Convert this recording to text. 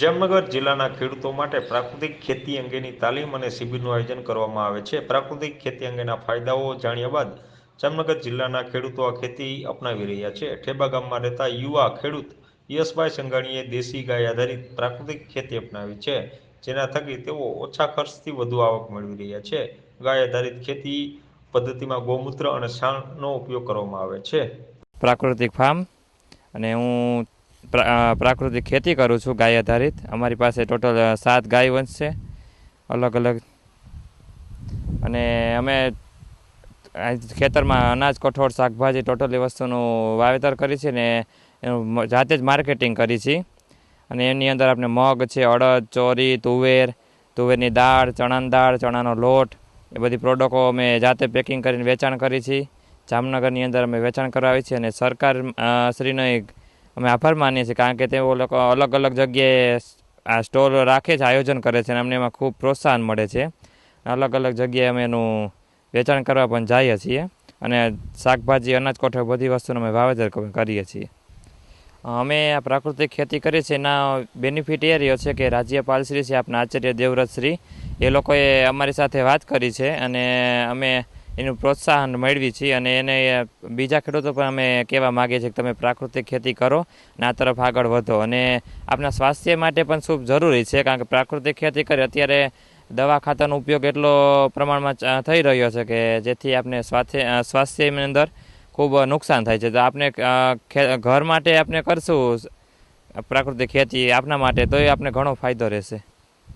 જામનગર જિલ્લાના ખેડૂતો માટે પ્રાકૃતિક ખેતી અંગેની તાલીમ અને શિબિરનું આયોજન કરવામાં આવે છે. પ્રાકૃતિક ખેતી અંગેના ફાયદાઓ જાણ્યા બાદ જામનગર જિલ્લાના ખેડૂતો આ ખેતી અપનાવી રહ્યા છે. ઠેબા ગામમાં રહેતા યુવા ખેડૂત યશભાઈ સંઘાણીએ દેશી ગાય આધારિત પ્રાકૃતિક ખેતી અપનાવી છે, જેના થકી તેઓ ઓછા ખર્ચથી વધુ આવક મેળવી રહ્યા છે. ગાય આધારિત ખેતી પદ્ધતિમાં ગૌમૂત્ર અને છાણનો ઉપયોગ કરવામાં આવે છે. પ્રાકૃતિક ફાર્મ અને હું પ્રાકૃતિક ખેતી કરું છું ગાય આધારિત. અમારી પાસે ટોટલ સાત ગાય વંશ છે. અલગ અલગ. અને અમે ખેતરમાં અનાજ, કઠોળ, શાકભાજી ટોટલી વસ્તુનું વાવેતર કરી છે ને એનું જાતે જ માર્કેટિંગ કરી છે. અને એની અંદર આપણે મગ છે, અડદ, ચોરી, તુવેર, તુવેરની દાળ, ચણાની દાળ, ચણાનો લોટ, એ બધી પ્રોડક્ટો અમે જાતે પેકિંગ કરીને વેચાણ કરી છીએ જામનગરની અંદર અમે વેચાણ કરાવી છીએ અને સરકાર શ્રીનો એક અમે આભાર માનીએ છીએ, કારણ કે તેઓ લોકો અલગ અલગ જગ્યાએ આ સ્ટોર રાખે છે, આયોજન કરે છે, અને અમને એમાં ખૂબ પ્રોત્સાહન મળે છે. અલગ અલગ જગ્યાએ અમે એનું વેચાણ કરવા પણ જઈએ છીએ, અને શાકભાજી, અનાજ કોઠો બધી વસ્તુનું અમે વાવેતર કરીએ છીએ. અમે આ પ્રાકૃતિક ખેતી કરીએ છીએ, એના બેનિફિટ એ રહ્યો છે કે રાજ્યપાલ શ્રી છે આપણા આચાર્ય દેવવ્રતશ્રી એ લોકોએ અમારી સાથે વાત કરી છે, અને અમે એનું પ્રોત્સાહન મેળવી છીએ અને એને બીજા ખેડૂતો પણ અમે કહેવા માગીએ છીએ કે તમે પ્રાકૃતિક ખેતી કરો અને આ તરફ આગળ વધો. અને આપણા સ્વાસ્થ્ય માટે પણ ખૂબ જરૂરી છે કારણ કે પ્રાકૃતિક ખેતી કરી અત્યારે દવા ખાતરનો ઉપયોગ એટલો પ્રમાણમાં થઈ રહ્યો છે કે જેથી આપણે સ્વાસ્થ્ય સ્વાસ્થ્યની અંદર ખૂબ નુકસાન થાય છે. તો આપણે ઘર માટે આપણે કરશું પ્રાકૃતિક ખેતી આપના માટે તો એ આપણે ઘણો ફાયદો રહેશે.